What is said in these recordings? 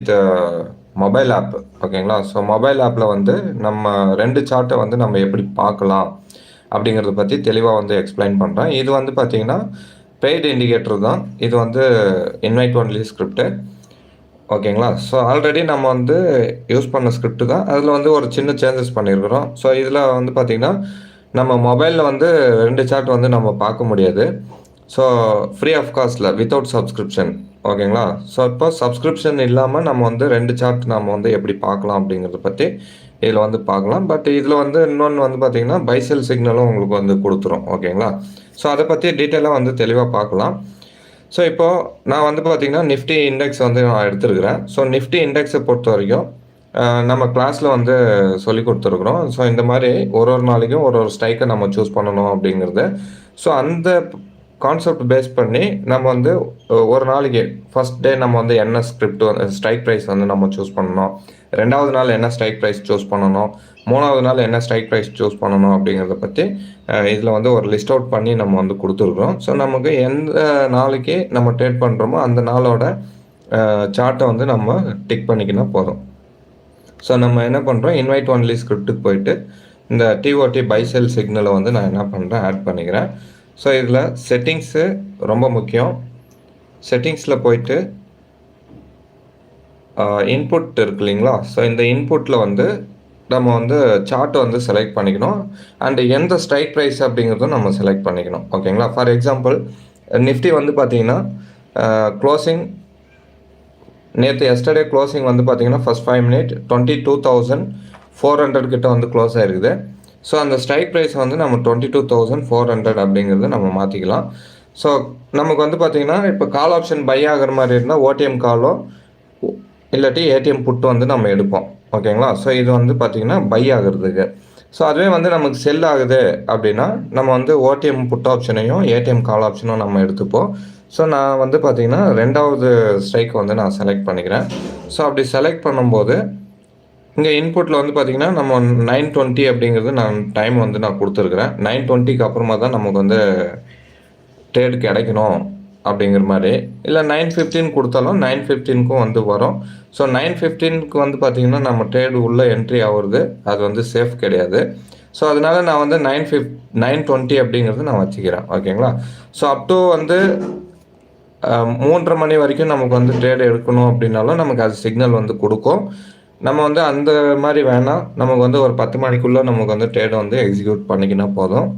With mobile app ஓகேங்களா so mobile ஆப்பில் வந்து நம்ம ரெண்டு சார்ட்டை வந்து நம்ம எப்படி பார்க்கலாம் அப்படிங்கிறத பற்றி தெளிவாக வந்து எக்ஸ்பிளைன் பண்ணுறேன் இது வந்து பார்த்தீங்கன்னா பெய்டு இண்டிகேட்டர் தான். இது வந்து இன்வைட் ஒன்லி ஸ்கிரிப்டு ஓகேங்களா ஸோ ஆல்ரெடி நம்ம வந்து யூஸ் பண்ண ஸ்கிரிப்ட் தான். அதில் வந்து ஒரு சின்ன சேஞ்சஸ் பண்ணியிருக்கிறோம் ஸோ இதில் வந்து பார்த்திங்கன்னா நம்ம மொபைலில் வந்து ரெண்டு சார்ட் வந்து நம்ம பார்க்க முடியாது. ஸோ ஃப்ரீ ஆஃப் காஸ்ட்டில் வித்தவுட் சப்ஸ்கிரிப்ஷன் ஓகேங்களா? ஸோ இப்போ சப்ஸ்கிரிப்ஷன் இல்லாமல் நம்ம வந்து ரெண்டு சார்ட் நம்ம வந்து எப்படி பார்க்கலாம் அப்படிங்கிறத பற்றி இதில் வந்து பார்க்கலாம். பட் இதில் வந்து இன்னொன்று வந்து பார்த்தீங்கன்னா பைசெல் சிக்னலும் உங்களுக்கு வந்து கொடுத்துரும். ஓகேங்களா? ஸோ அதை பற்றி டீட்டெயிலாக வந்து தெளிவாக பார்க்கலாம். ஸோ இப்போது நான் வந்து பார்த்தீங்கன்னா நிஃப்டி இண்டெக்ஸ் வந்து நான் எடுத்துருக்கிறேன். ஸோ நிஃப்டி இண்டெக்ஸை பொறுத்த வரைக்கும் நம்ம கிளாஸில் வந்து சொல்லி கொடுத்துருக்குறோம். ஸோ இந்த மாதிரி ஒரு ஒரு நாளைக்கும் ஒரு ஒரு ஸ்ட்ரைக்கை நம்ம சூஸ் பண்ணணும் அப்படிங்கிறது. ஸோ அந்த கான்செப்ட் பேஸ் பண்ணி நம்ம வந்து ஒரு நாளைக்கு ஃபர்ஸ்ட் டே நம்ம வந்து என்ன ஸ்கிரிப்ட் ஸ்ட்ரைக் ப்ரைஸ் வந்து நம்ம சூஸ் பண்ணணும். ரெண்டாவது நாள் என்ன ஸ்ட்ரைக் ப்ரைஸ் சூஸ் பண்ணணும். மூணாவது நாள் என்ன ஸ்ட்ரைக் ப்ரைஸ் சூஸ் பண்ணணும் அப்படிங்கிறத பற்றி இதில் வந்து ஒரு லிஸ்ட் அவுட் பண்ணி நம்ம வந்து கொடுத்துருக்குறோம் ஸோ நமக்கு எந்த நாளைக்கு நம்ம ட்ரேட் பண்ணுறோமோ அந்த நாளோட சார்ட்டை வந்து நம்ம டிக் பண்ணிக்கினா போதும். ஸோ நம்ம என்ன பண்ணுறோம் இன்வைட் ஒன்லி ஸ்கிரிப்ட்டுக்கு போயிட்டு இந்த டிஓடி பைசெல் சிக்னலை வந்து நான் என்ன பண்ணுறேன் ஆட் பண்ணிக்கிறேன். ஸோ இதில் செட்டிங்ஸு ரொம்ப முக்கியம். செட்டிங்ஸில் போயிட்டு இன்புட் இருக்கு இல்லைங்களா? ஸோ இந்த இன்புட்டில் வந்து நம்ம வந்து சார்ட்டை வந்து செலக்ட் பண்ணிக்கணும். அண்டு எந்த ஸ்ட்ரைக் ப்ரைஸ் அப்படிங்கிறதும் நம்ம செலக்ட் பண்ணிக்கணும். ஓகேங்களா ஃபார் எக்ஸாம்பிள் நிஃப்டி வந்து பார்த்தீங்கன்னா க்ளோசிங் நேற்று எஸ்டர்டே க்ளோசிங் வந்து பார்த்தீங்கன்னா first five minute twenty two thousand four hundred கிட்ட வந்து க்ளோஸ் ஆயிருக்குது. ஸோ அந்த ஸ்ட்ரைக் ப்ரைஸ் வந்து நம்ம twenty two thousand four hundred அப்படிங்கிறத நம்ம மாற்றிக்கலாம் ஸோ நமக்கு வந்து பார்த்திங்கன்னா இப்போ கால் ஆப்ஷன் பை ஆகிற மாதிரி இருந்தால் ஓடிஎம் காலோ இல்லாட்டி ஏடிஎம் புட்டு வந்து நம்ம எடுப்போம். ஓகேங்களா ஸோ இது வந்து பார்த்திங்கன்னா பை ஆகிறதுக்கு. ஸோ அதுவே வந்து நமக்கு செல் ஆகுது அப்படின்னா நம்ம வந்து ஓடிஎம் புட் ஆப்ஷனையும் ஏடிஎம் கால் ஆப்ஷனும் நம்ம எடுத்துப்போம். ஸோ நான் வந்து பார்த்திங்கன்னா ரெண்டாவது ஸ்ட்ரைக் வந்து நான் செலக்ட் பண்ணிக்கிறேன். ஸோ அப்படி செலக்ட் பண்ணும்போது இங்கே இன்புட்டில் வந்து பார்த்தீங்கன்னா நம்ம நைன் டுவெண்ட்டி அப்படிங்கிறது நான் டைம் வந்து நான் கொடுத்துருக்குறேன். நைன் டுவெண்ட்டிக்கு அப்புறமா தான் நமக்கு வந்து ட்ரேடு கிடைக்கணும் அப்படிங்கிற மாதிரி. இல்லை நைன் ஃபிஃப்டீன் கொடுத்தாலும் நைன் ஃபிஃப்டீனுக்கும் வந்து வரும். ஸோ நைன் ஃபிஃப்டீனுக்கு வந்து பார்த்திங்கன்னா நம்ம ட்ரேடு உள்ளே என்ட்ரி ஆகுறது அது வந்து சேஃப் கிடையாது. ஸோ அதனால நான் வந்து நைன் ஃபிஃப் நைன் டுவெண்ட்டி அப்படிங்கிறது நான் வச்சுக்கிறேன். ஓகேங்களா ஸோ அப் டு வந்து மூன்றரை மணி வரைக்கும் நமக்கு வந்து ட்ரேட் எடுக்கணும் அப்படின்னாலும் நமக்கு அது சிக்னல் வந்து கொடுக்கும். நம்ம வந்து அந்த மாதிரி வேணாம். நமக்கு வந்து ஒரு பத்து மணிக்குள்ளே நமக்கு வந்து ட்ரேடை வந்து எக்ஸிக்யூட் பண்ணிக்கினா போதும்.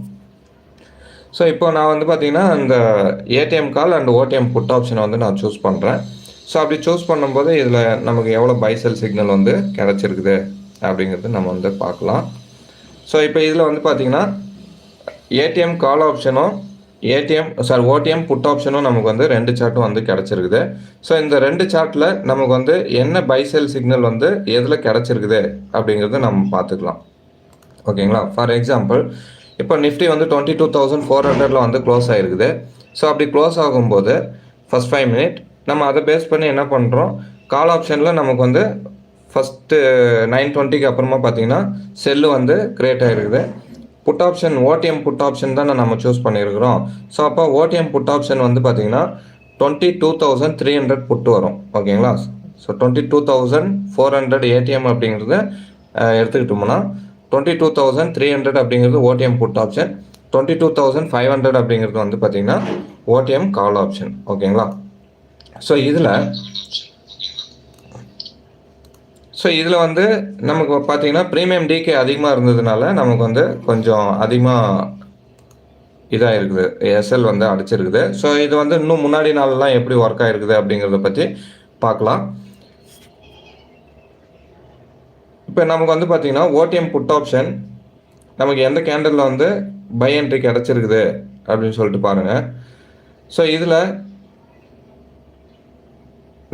ஸோ இப்போ நான் வந்து பார்த்தீங்கன்னா அந்த ATM call and OTM put ஆப்ஷனை வந்து நான் சூஸ் பண்ணுறேன் ஸோ அப்படி சூஸ் பண்ணும்போது இதில் நமக்கு எவ்வளோ பைசல் சிக்னல் வந்து கிடச்சிருக்குது அப்படிங்கிறது நம்ம வந்து பார்க்கலாம். ஸோ இப்போ இதில் வந்து பார்த்தீங்கன்னா ஏடிஎம் கால் ஆப்ஷனும் ஏடிஎம் சாரி ஓடிஎம் புட் ஆப்ஷனும் நமக்கு வந்து ரெண்டு சார்ட்டும் வந்து கிடச்சிருக்குது. ஸோ இந்த ரெண்டு சார்ட்டில் நமக்கு வந்து என்ன பைசெல் சிக்னல் வந்து எதில் கிடச்சிருக்குது அப்படிங்கிறத நம்ம பார்த்துக்கலாம். ஓகேங்களா ஃபார் எக்ஸாம்பிள் இப்போ நிஃப்டி வந்து டுவெண்ட்டி டூ தௌசண்ட் ஃபோர் ஹண்ட்ரடில் வந்து க்ளோஸ் ஆகிருக்குது ஸோ அப்படி க்ளோஸ் ஆகும்போது ஃபஸ்ட் ஃபைவ் மினிட் நம்ம அதை பேஸ் பண்ணி என்ன பண்ணுறோம் கால் ஆப்ஷனில் நமக்கு வந்து ஃபஸ்ட்டு நைன் டுவெண்ட்டிக்கு அப்புறமா பார்த்தீங்கன்னா செல்லு வந்து கிரியேட் ஆகிருக்குது put option OTM put option தான் நம்ம சூஸ் பண்ணியிருக்கிறோம். ஸோ அப்போ ஓடிஎம் புட் ஆப்ஷன் வந்து பார்த்தீங்கன்னா twenty two thousand three hundred put வரும். ஓகேங்களா? So twenty two thousand four hundred ATM அப்படிங்கிறத எடுத்துக்கிட்டோம்னா twenty two thousand three hundred அப்படிங்கிறது OTM put option twenty two thousand five hundred அப்படிங்கிறது வந்து பார்த்தீங்கன்னா ஓடிஎம் கால் ஆப்ஷன் ஓகேங்களா? ஸோ இதில் ஸோ இதில் வந்து நமக்கு பார்த்தீங்கன்னா ப்ரீமியம் டிகே அதிகமாக இருந்ததுனால நமக்கு வந்து கொஞ்சம் அதிகமாக இதாக இருக்குது எஸ்எல் வந்து அடிச்சிருக்குது. ஸோ இது வந்து இன்னும் முன்னாடி நாளெல்லாம் எப்படி ஒர்க் ஆகிருக்குது அப்படிங்கிறத பற்றி பார்க்கலாம் இப்போ நமக்கு வந்து பார்த்தீங்கன்னா ஓடிஎம் புட் ஆப்ஷன் நமக்கு எந்த கேண்டலில் வந்து பை என்ட்ரி கிடச்சிருக்குது அப்படின்னு சொல்லிட்டு பாருங்கள் ஸோ இதில்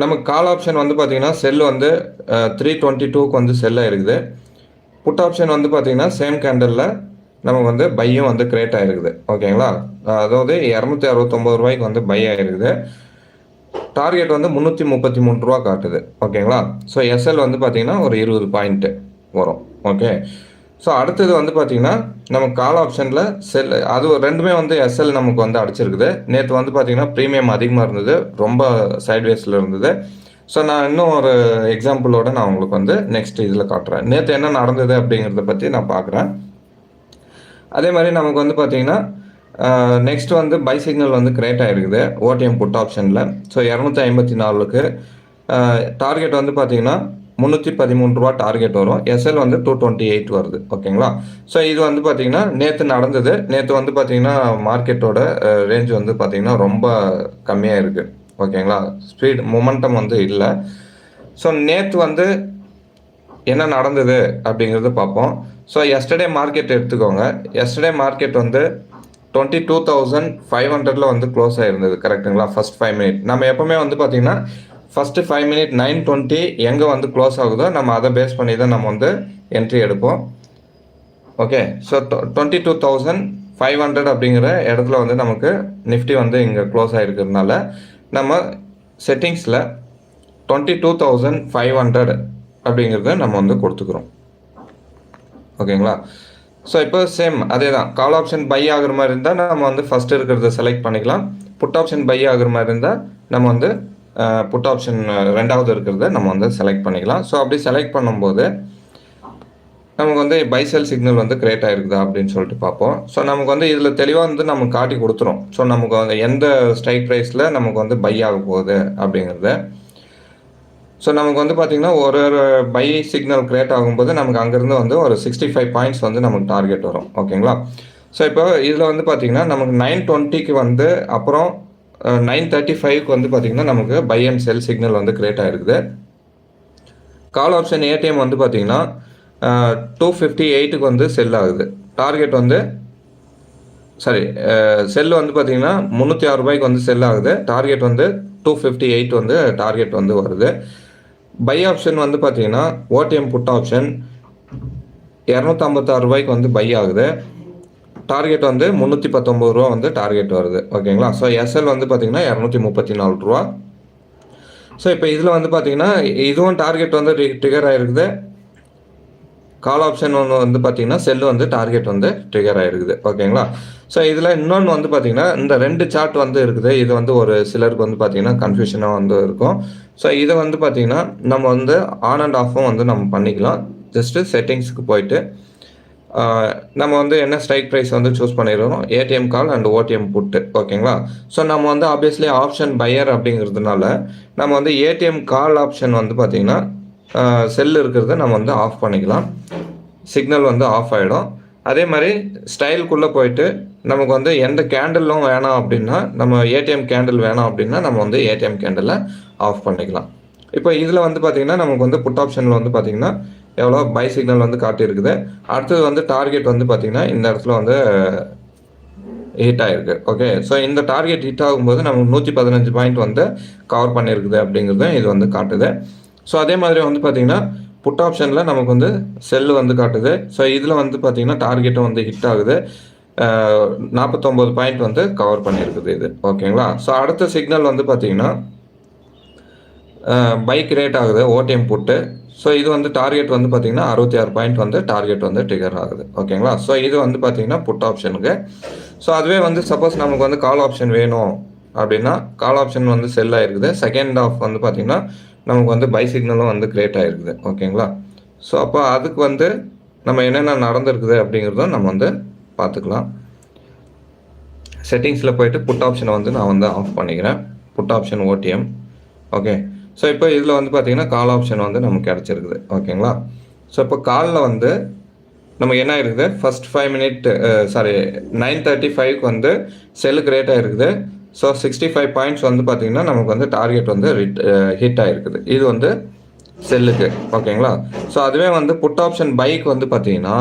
நமக்கு கால் ஆப்ஷன் வந்து பார்த்தீங்கன்னா செல் வந்து த்ரீ டுவெண்ட்டி டூக்கு வந்து செல்லாக இருக்குது. புட் ஆப்ஷன் வந்து பார்த்தீங்கன்னா சேம் கேண்டலில் நமக்கு வந்து பையும் வந்து கிரியேட் ஆகிருக்குது ஓகேங்களா அதாவது இரநூத்தி அறுபத்தொம்பது ரூபாய்க்கு வந்து பை ஆகிருக்குது டார்கெட் வந்து முந்நூற்றி முப்பத்தி மூணு ரூபா காட்டுது. ஓகேங்களா ஸோ எஸ்எல் வந்து பார்த்தீங்கன்னா ஒரு இருபது பாயிண்ட்டு வரும். ஓகே ஸோ அடுத்தது வந்து பார்த்தீங்கன்னா நமக்கு கால் ஆப்ஷனில் செல் அது ரெண்டுமே வந்து எஸ்எல் நமக்கு வந்து அடிச்சிருக்குது. நேற்று வந்து பார்த்தீங்கன்னா ப்ரீமியம் அதிகமாக இருந்தது. ரொம்ப சைட்வேஸில் இருந்தது. ஸோ நான் இன்னும் ஒரு எக்ஸாம்பிளோட நான் உங்களுக்கு வந்து நெக்ஸ்ட் இதில் காட்டுறேன். நேற்று என்ன நடந்தது அப்படிங்கிறத பற்றி நான் பார்க்குறேன் அதே மாதிரி நமக்கு வந்து பார்த்தீங்கன்னா நெக்ஸ்ட் வந்து பை சிக்னல் வந்து கிரியேட் ஆகிருக்குது ஓடிஎம் புட் ஆப்ஷனில் ஸோ இரநூத்தி ஐம்பத்தி நாலுக்கு டார்கெட் வந்து பார்த்தீங்கன்னா முந்நூற்றி பதிமூணு ரூபா டார்கெட் வரும். எஸ்எல் வந்து டூ டுவெண்ட்டி எயிட் வருது. ஓகேங்களா? ஸோ இது வந்து பார்த்தீங்கன்னா நேற்று நடந்தது. நேற்று வந்து பார்த்தீங்கன்னா மார்க்கெட்டோட ரேஞ்ச் வந்து பார்த்தீங்கன்னா ரொம்ப கம்மியாக இருக்குது ஓகேங்களா? ஸ்பீட் மொமெண்டம் வந்து இல்லை. ஸோ நேற்று வந்து என்ன நடந்தது அப்படிங்கிறது பார்ப்போம் ஸோ எஸ்டர்டே மார்க்கெட் எடுத்துக்கோங்க. எஸ்டர்டே மார்க்கெட் வந்து டுவெண்ட்டி டூ தௌசண்ட் ஃபைவ் ஹண்ட்ரடில் வந்து க்ளோஸ் ஆகிருந்தது கரெக்டுங்களா ஃபஸ்ட் ஃபைவ் மினிட் நம்ம எப்போவுமே வந்து பார்த்திங்கன்னா first five minute nine twenty எங்கே வந்து க்ளோஸ் ஆகுதோ நம்ம அதை பேஸ் பண்ணி தான் நம்ம வந்து என்ட்ரி எடுப்போம். Okay so twenty two thousand five hundred அப்படிங்கிற இடத்துல வந்து நமக்கு நிஃப்டி வந்து இங்கே க்ளோஸ் ஆகிருக்கிறதுனால நம்ம செட்டிங்ஸில் twenty two thousand five hundred அப்படிங்கிறத நம்ம வந்து கொடுத்துக்கிறோம். ஓகேங்களா ஸோ இப்போ சேம் அதே தான். கால் ஆப்ஷன் பை ஆகிற மாதிரி இருந்தால் நம்ம வந்து ஃபஸ்ட்டு இருக்கிறத செலக்ட் பண்ணிக்கலாம். புட் ஆப்ஷன் பை ஆகிற மாதிரி இருந்தால் நம்ம வந்து புட் ஆப்ஷன் ரெண்டாவது இருக்கிறத நம்ம வந்து செலக்ட் பண்ணிக்கலாம். ஸோ அப்படி செலக்ட் பண்ணும்போது நமக்கு வந்து பைசெல் சிக்னல் வந்து கிரியேட் ஆகிருக்குதா அப்படின்னு சொல்லிட்டு பார்ப்போம். ஸோ நமக்கு வந்து இதில் தெளிவாக வந்து நமக்கு காட்டி கொடுத்துரும். ஸோ நமக்கு வந்து எந்த ஸ்ட்ரைக் ப்ரைஸில் நமக்கு வந்து பை ஆக போகுது அப்படிங்கிறத. ஸோ நமக்கு வந்து பார்த்திங்கன்னா ஒரு ஒரு பை சிக்னல் கிரியேட் ஆகும்போது நமக்கு அங்கேருந்து வந்து ஒரு சிக்ஸ்டி ஃபைவ் பாயிண்ட்ஸ் வந்து நமக்கு டார்கெட் வரும். ஓகேங்களா ஸோ இப்போ இதில் வந்து பார்த்திங்கன்னா நமக்கு நைன் டுவெண்ட்டிக்கு வந்து அப்புறம் நைன் தேர்ட்டி ஃபைவ்க்கு வந்து பார்த்திங்கன்னா நமக்கு பை அண்ட் செல் சிக்னல் வந்து கிரியேட் ஆகிருக்குது கால் ஆப்ஷன் ஏடிஎம் வந்து பார்த்திங்கன்னா டூ ஃபிஃப்டி எயிட்டுக்கு வந்து செல் ஆகுது. டார்கெட் வந்து சாரி செல் வந்து பார்த்தீங்கன்னா முந்நூற்றி ஆறு ரூபாய்க்கு வந்து செல் ஆகுது. டார்கெட் வந்து டூ ஃபிஃப்டி எயிட் வந்து டார்கெட் வந்து வருது. பை ஆப்ஷன் வந்து பார்த்தீங்கன்னா ஓடிஎம் புட் ஆப்ஷன் இரநூத்தம்பத்தாறு ரூபாய்க்கு வந்து பை ஆகுது. டார்கெட் வந்து முந்நூற்றி பத்தொம்பது ரூபா வந்து டார்கெட் வருது. ஓகேங்களா ஸோ எஸ்எல் வந்து பார்த்தீங்கன்னா இரநூத்தி முப்பத்தி நாலு ரூபா. ஸோ இப்போ இதில் வந்து பார்த்தீங்கன்னா இதுவும் டார்கெட் வந்து ட்ரிகர் ஆகிருக்குது கால் ஆப்ஷன் ஒன்று வந்து பார்த்தீங்கன்னா செல்லு வந்து டார்கெட் வந்து ட்ரிகர் ஆகிருக்குது ஓகேங்களா ஸோ இதில் இன்னொன்று வந்து பார்த்தீங்கன்னா இந்த ரெண்டு சார்ட் வந்து இருக்குது. இது வந்து ஒரு சிலருக்கு வந்து பார்த்தீங்கன்னா கன்ஃபியூஷனாக வந்து இருக்கும். ஸோ இதை வந்து பார்த்தீங்கன்னா நம்ம வந்து ஆன் அண்ட் ஆஃபும் வந்து நம்ம பண்ணிக்கலாம். ஜஸ்ட்டு செட்டிங்ஸுக்கு போயிட்டு நம்ம வந்து என்ன ஸ்ட்ரைக் ப்ரைஸ் வந்து சூஸ் பண்ணிடுறோம் ATM call and OTM put ஓகேங்களா? ஸோ நம்ம வந்து ஆப்வியஸ்லி ஆப்ஷன் பையர் அப்படிங்கிறதுனால நம்ம வந்து ஏடிஎம் கால் ஆப்ஷன் வந்து பார்த்திங்கன்னா செல் இருக்கிறத நம்ம வந்து ஆஃப் பண்ணிக்கலாம். சிக்னல் வந்து ஆஃப் ஆகிடும் அதே மாதிரி ஸ்டைலுக்குள்ளே போயிட்டு நமக்கு வந்து எந்த கேண்டிலும் வேணாம் அப்படின்னா நம்ம ஏடிஎம் கேண்டில் வேணாம் அப்படின்னா நம்ம வந்து ஏடிஎம் கேண்டிலை ஆஃப் பண்ணிக்கலாம். இப்போ இதில் வந்து பார்த்திங்கன்னா நமக்கு வந்து புட் ஆப்ஷனில் வந்து பார்த்திங்கன்னா எவ்வளோ பை சிக்னல் வந்து காட்டியிருக்குது. அடுத்தது வந்து டார்கெட் வந்து பார்த்திங்கன்னா இந்த இடத்துல வந்து uh, ஹிட் ஆகிருக்கு ஓகே ஸோ இந்த டார்கெட் ஹிட் ஆகும்போது நமக்கு நூற்றி பதினஞ்சு பாயிண்ட் வந்து கவர் பண்ணியிருக்குது அப்படிங்கிறத இது வந்து காட்டுது. ஸோ அதே மாதிரி வந்து பார்த்திங்கன்னா புட் ஆப்ஷனில் நமக்கு வந்து செல்லு வந்து காட்டுது. ஸோ இதில் வந்து பார்த்திங்கன்னா டார்கெட்டும் வந்து ஹிட் ஆகுது. Uh, நாற்பத்தொம்போது பாயிண்ட் வந்து கவர் பண்ணியிருக்குது இது. ஓகேங்களா ஸோ அடுத்த சிக்னல் வந்து பார்த்திங்கன்னா பைக் uh, ரேட் ஆகுது. OTM put. ஸோ இது வந்து டார்கெட் வந்து பார்த்திங்கன்னா அறுபத்தி ஆறு பாயிண்ட் வந்து டார்கெட் வந்து ட்ரிகர் ஆகுது. ஓகேங்களா ஸோ இது வந்து பார்த்திங்கன்னா புட் ஆப்ஷனுக்கு ஸோ அதுவே வந்து சப்போஸ் நமக்கு வந்து கால் ஆப்ஷன் வேணும் அப்படின்னா கால் ஆப்ஷன் வந்து செல் ஆகிருக்குது செகண்ட் ஆஃப் வந்து பார்த்தீங்கன்னா நமக்கு வந்து பை சிக்னலும் வந்து கிரியேட் ஆகிருக்குது ஓகேங்களா ஸோ அப்போ அதுக்கு வந்து நம்ம என்னென்ன நடந்திருக்குது அப்படிங்கிறதும் நம்ம வந்து பார்த்துக்கலாம் செட்டிங்ஸில் போயிட்டு புட் ஆப்ஷனை வந்து நான் வந்து ஆஃப் பண்ணிக்கிறேன். Put option OTM okay so இப்போ இதில் வந்து பார்த்திங்கன்னா கால் ஆப்ஷன் வந்து நமக்கு கிடச்சிருக்குது. ஓகேங்களா? ஸோ இப்போ காலில் வந்து நமக்கு என்ன இருக்குது first five minute sorry nine thirty ஃபைவ்க்கு வந்து செல்லு கிரியேட் ஆகிருக்குது ஸோ சிக்ஸ்டி ஃபைவ் பாயிண்ட்ஸ் வந்து பார்த்திங்கன்னா நமக்கு வந்து டார்கெட் வந்து ஹிட் ஆகிருக்குது இது வந்து செல்லுக்கு ஓகேங்களா? ஸோ அதுவே வந்து புட் ஆப்ஷன் பைக் வந்து பார்த்தீங்கன்னா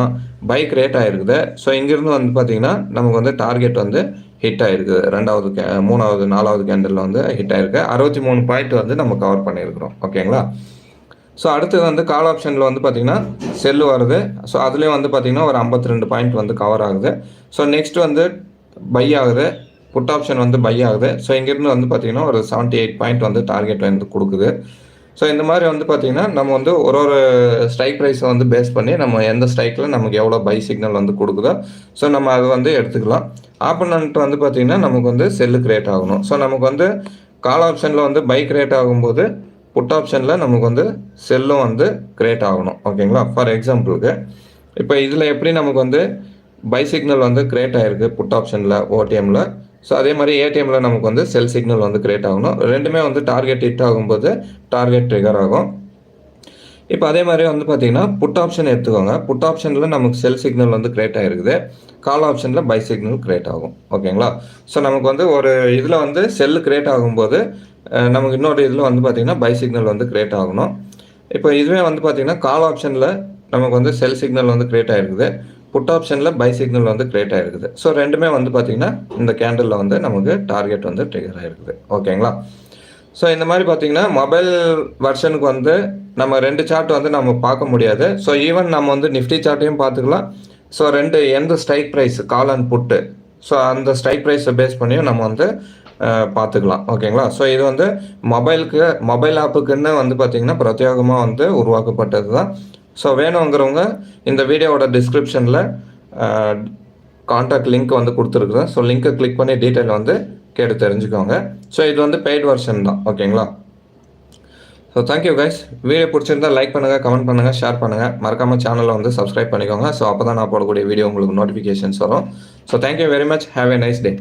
பைக் ரேட் ஆகிருக்குது ஸோ இங்கேருந்து வந்து பார்த்தீங்கன்னா நமக்கு வந்து டார்கெட் வந்து ஹிட் ஆயிருக்கு. ரெண்டாவது கே மூணாவது நாலாவது கேண்டலில் வந்து ஹிட் ஆயிருக்கு. அறுபத்தி மூணு பாயிண்ட் வந்து நம்ம கவர் பண்ணியிருக்கிறோம். ஓகேங்களா ஸோ அடுத்தது வந்து கால் ஆப்ஷனில் வந்து பார்த்திங்கன்னா செல்லு வருது. ஸோ அதுலேயும் வந்து பார்த்திங்கன்னா ஒரு ஐம்பத்தி ரெண்டு பாயிண்ட் வந்து கவர் ஆகுது. ஸோ நெக்ஸ்ட் வந்து பை ஆகுது. புட் ஆப்ஷன் வந்து பை ஆகுது. ஸோ இங்கேருந்து வந்து பார்த்திங்கன்னா ஒரு செவன்ட்டி எயிட் பாயிண்ட் வந்து டார்கெட் வந்து கொடுக்குது. ஸோ இந்த மாதிரி வந்து பார்த்திங்கன்னா நம்ம வந்து ஒரு ஒரு ஸ்ட்ரைக் ப்ரைஸை வந்து பேஸ் பண்ணி நம்ம எந்த ஸ்ட்ரைக்கில் நமக்கு எவ்வளோ பை சிக்னல் வந்து கொடுக்குதோ ஸோ நம்ம அதை வந்து எடுத்துக்கலாம். ஆப்பனண்ட் வந்து பார்த்தீங்கன்னா நமக்கு வந்து செல்லு கிரியேட் ஆகணும். ஸோ நமக்கு வந்து கால் ஆப்ஷனில் வந்து பை கிரியேட் ஆகும்போது புட் ஆப்ஷனில் நமக்கு வந்து செல்லும் வந்து கிரியேட் ஆகணும். ஓகேங்களா ஃபார் எக்ஸாம்பிளுக்கு இப்போ இதில் எப்படி நமக்கு வந்து பை சிக்னல் வந்து கிரியேட் ஆகிருக்கு புட் ஆப்ஷனில் ஓடிஎம்மில் ஸோ அதே மாதிரி ஏடிஎம்மில் நமக்கு வந்து செல் சிக்னல் வந்து கிரியேட் ஆகணும். ரெண்டுமே வந்து டார்கெட் ஹிட் ஆகும்போது டார்கெட் ட்ரிகர் ஆகும். இப்போ அதே மாதிரி வந்து பார்த்தீங்கன்னா புட் ஆப்ஷன் எடுத்துக்கோங்க. புட் ஆப்ஷனில் நமக்கு செல் சிக்னல் வந்து கிரியேட் ஆகிருக்குது கால் ஆப்ஷனில் பை சிக்னல் கிரியேட் ஆகும். ஓகேங்களா ஸோ நமக்கு வந்து ஒரு இதில் வந்து செல் கிரியேட் ஆகும்போது நமக்கு இன்னொரு இதில் வந்து பார்த்தீங்கன்னா பை சிக்னல் வந்து கிரியேட் ஆகணும். இப்போ இதுவே வந்து பார்த்திங்கன்னா கால் ஆப்ஷனில் நமக்கு வந்து செல் சிக்னல் வந்து கிரியேட் ஆகிருக்குது புட் ஆப்ஷனில் பை சிக்னல் வந்து கிரியேட் ஆகிருக்குது ஸோ ரெண்டுமே வந்து பார்த்தீங்கன்னா இந்த கேண்டலில் வந்து நமக்கு டார்கெட் வந்து ட்ரிகர் ஆகிருக்குது ஓகேங்களா ஸோ இந்த மாதிரி பார்த்தீங்கன்னா மொபைல் வெர்ஷனுக்கு வந்து நம்ம ரெண்டு சார்ட் வந்து நம்ம பார்க்க முடியாது. ஸோ ஈவன் நம்ம வந்து நிஃப்டி சார்ட்டையும் பார்த்துக்கலாம். ஸோ ரெண்டு எந்த strike price call and put so அந்த ஸ்ட்ரைக் ப்ரைஸை பேஸ் பண்ணியும் நம்ம வந்து பார்த்துக்கலாம். ஓகேங்களா ஸோ இது வந்து மொபைலுக்கு மொபைல் ஆப்புக்குன்னு வந்து பார்த்திங்கன்னா பிரத்யேகமாக வந்து உருவாக்கப்பட்டது தான் ஸோ வேணுங்கிறவங்க இந்த வீடியோவோட டிஸ்கிரிப்ஷனில் காண்டாக்ட் லிங்க் வந்து கொடுத்துருக்குறேன். ஸோ லிங்க்கை கிளிக் பண்ணி டீட்டெயில் வந்து கேட்டு தெரிஞ்சுக்கோங்க. ஸோ இது வந்து பெய்ட் வெர்ஷன் தான். ஓகேங்களா so thank you guys video பிடிச்சிருந்தா லைக் பண்ணுங்கள் கமெண்ட் பண்ணுங்கள் ஷேர் பண்ணுங்கள் மறக்காமல் சேனலை வந்து சப்ஸ்கிரைப் பண்ணிக்கோங்க. ஸோ அப்போ தான் நான் போடக்கூடிய வீடியோ உங்களுக்கு நோட்டிஃபிகேஷன்ஸ் வரும். So thank you very much have a nice day